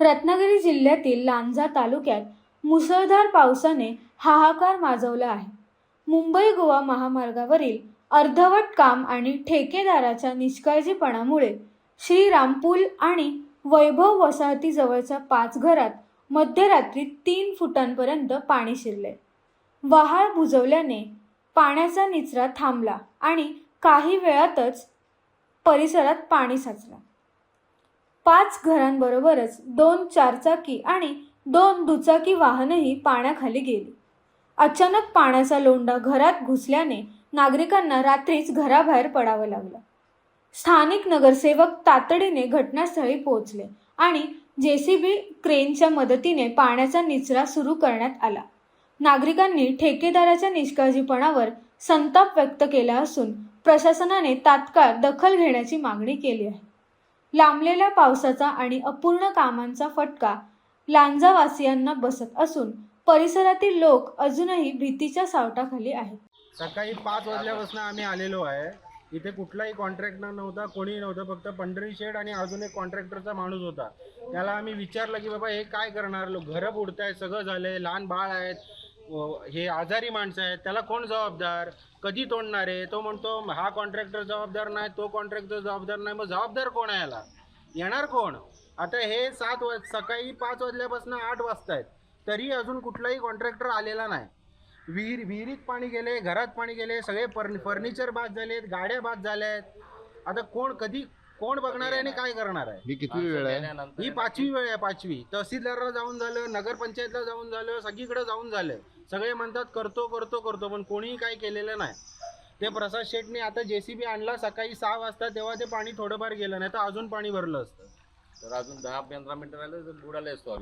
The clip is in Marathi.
रत्नागिरी जिल्ह्यातील लांजा तालुक्यात मुसळधार पावसाने हाहाकार माजवला आहे. मुंबई गोवा महामार्गावरील अर्धवट काम आणि ठेकेदाराच्या निष्काळजीपणामुळे श्रीरामपूल आणि वैभव वसाहतीजवळच्या पाच घरात मध्यरात्री तीन फुटांपर्यंत पाणी शिरले. वहाळ बुजवल्याने पाण्याचा निचरा थांबला आणि काही वेळातच परिसरात पाणी साचलं. पाच घरांबरोबरच दोन चारचाकी आणि दोन दुचाकी वाहनही पाण्याखाली गेली. अचानक पाण्याचा लोंढा घरात घुसल्याने नागरिकांना रात्रीच घराबाहेर पडावं लागलं. स्थानिक नगरसेवक तातडीने घटनास्थळी पोहोचले आणि जेसीबी क्रेनच्या मदतीने पाण्याचा निचरा सुरू करण्यात आला. नागरिकांनी ठेकेदाराच्या निष्काळजीपणावर संताप व्यक्त केला असून प्रशासनाने तात्काळ दखल घेण्याची मागणी केली आहे. लांबलेल्या पावसाचा आणि अपूर्ण कामांचा फटका लांजावासियांना बसत असून परिसरातील लोक अजूनही भीतीच्या सावटाखाली आहेत. सकाळी पाच वाजल्यापासून आम्ही आलेलो आहे. इथे कुठलाही कॉन्ट्रॅक्टर नव्हता कोणी नव्हतं फक्त पंढरी शेड आणि अजून एक कॉन्ट्रॅक्टरचा माणूस होता. त्याला आम्ही विचारलं की बाबा हे काय करणार? लोक घरं बुडत आहेत सगळं झालंय लहान बाळ आहेत हे आजारी माणसं आहेत त्याला कोण जबाबदार? कधी तोडणार आहे? तो म्हणतो हा कॉन्ट्रॅक्टर जबाबदार नाही तो कॉन्ट्रॅक्टर जबाबदार नाही. मग जबाबदार कोण आहे याला? येणार कोण? आता हे सात वाज सकाळी पाच वाजल्यापासून आठ वाजतायत तरी अजून कुठलाही कॉन्ट्रॅक्टर आलेला नाही. विहीर विहिरीत पाणी गेले घरात पाणी गेले सगळे फर्नि फर्निचर बाद झालेत गाड्या बाद झाल्या आहेत आता कोण कधी कोण बघणार आहे आणि काय करणार आहे? ही किती वेळ आहे? ही पाचवी वेळ आहे पाचवी. तहसीलदारला जाऊन झालं नगरपंचायतला जाऊन झालं सगळीकडे जाऊन झालं. सगळे म्हणतात करतो करतो करतो पण कोणीही काही केलेलं नाही. ते प्रसाद शेटने आता जेसीबी आणला सकाळी सहा वाजता तेव्हा ते पाणी थोडंफार गेलं नाही तर अजून पाणी भरलं असतं. तर अजून दहा पंधरा मिनिटं राहिले तर बुडाले असतो आम्ही.